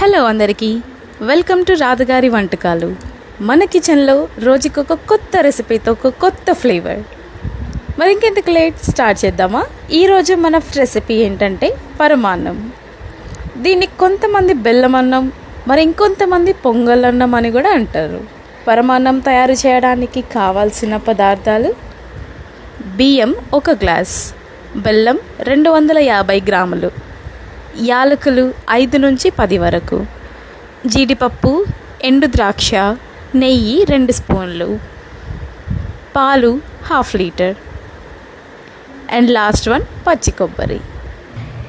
Hello అందరికీ. Welcome to రాధగారి వంటకాలు. మన కిచెన్లో రోజుకొక కొత్త రెసిపీతో ఒక కొత్త ఫ్లేవర్. మరి ఇంకెందుకు లేట్? స్టార్ట్ చేద్దామా? ఈరోజు మన రెసిపీ ఏంటంటే పరమాన్నం. దీన్ని కొంతమంది బెల్లం అన్నం మరి ఇంకొంతమంది పొంగలన్నం అని కూడా అంటారు. పరమాన్నం తయారు చేయడానికి కావాల్సిన పదార్థాలు? బియ్యం ఒక గ్లాస్ బెల్లం రెండు వందల యాభై గ్రాములు యాలకులు ఐదు నుంచి పది వరకు. జీడిపప్పు ఎండు ద్రాక్ష నెయ్యి రెండు స్పూన్లు. పాలు half litre. And last one పచ్చి కొబ్బరి.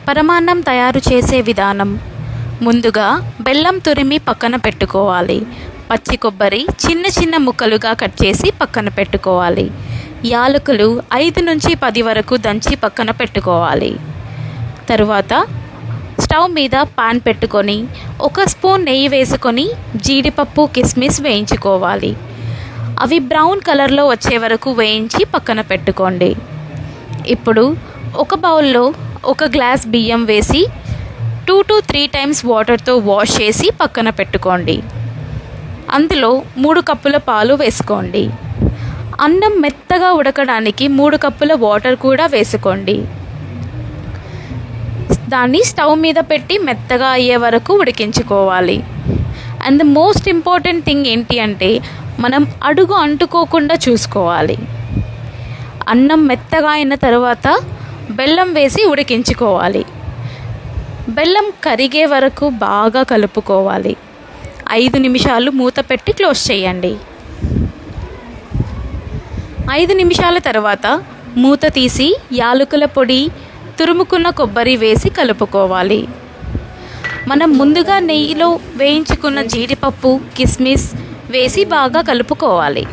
పరమాన్నం తయారు చేసే విధానం. ముందుగా బెల్లం తురిమి పక్కన పెట్టుకోవాలి. పచ్చి కొబ్బరి చిన్న చిన్న ముక్కలుగా కట్ చేసి పక్కన పెట్టుకోవాలి. యాలకులు ఐదు నుంచి పది వరకు దంచి పక్కన పెట్టుకోవాలి. తరువాత స్టవ్ మీద పాన్ పెట్టుకొని ఒక స్పూన్ నెయ్యి వేసుకొని జీడిపప్పు కిస్మిస్ వేయించుకోవాలి. అవి బ్రౌన్ కలర్లో వచ్చే వరకు వేయించి పక్కన పెట్టుకోండి. ఇప్పుడు ఒక బౌల్లో ఒక గ్లాస్ బియ్యం వేసి టూ టు త్రీ టైమ్స్ వాటర్తో వాష్ చేసి పక్కన పెట్టుకోండి. అందులో మూడు కప్పుల పాలు వేసుకోండి. అన్నం మెత్తగా ఉడకడానికి మూడు కప్పుల వాటర్ కూడా వేసుకోండి. దాన్ని స్టవ్ మీద పెట్టి మెత్తగా అయ్యే వరకు ఉడికించుకోవాలి. And the most important thing ఏంటి అంటే మనం అడుగు అంటుకోకుండా చూసుకోవాలి. అన్నం మెత్తగా అయిన తర్వాత బెల్లం వేసి ఉడికించుకోవాలి. బెల్లం కరిగే వరకు బాగా కలుపుకోవాలి. ఐదు నిమిషాలు మూత పెట్టి క్లోజ్ చేయండి. ఐదు నిమిషాల తర్వాత మూత తీసి యాలకుల పొడి తురుముకున్న కొబ్బరి వేసి కలుపుకోవాలి. మనం ముందుగా నెయ్యిలో వేయించుకున్న జీడిపప్పు కిస్మిస్ వేసి బాగా కలుపుకోవాలి.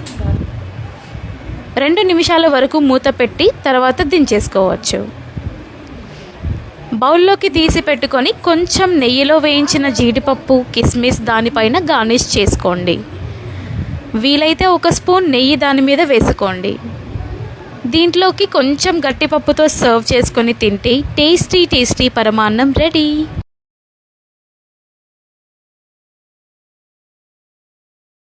రెండు నిమిషాల వరకు మూత పెట్టి తర్వాత దించేసుకోవచ్చు. బౌల్లోకి తీసి పెట్టుకొని కొంచెం నెయ్యిలో వేయించిన జీడిపప్పు కిస్మిస్ దానిపైన గార్నిష్ చేసుకోండి. వీలైతే ఒక స్పూన్ నెయ్యి దాని మీద వేసుకోండి. దీంట్లోకి కొంచెం గట్టిపప్పుతో సర్వ్ చేసుకొని తింటే టేస్టీ టేస్టీ పరమాన్నం రెడీ.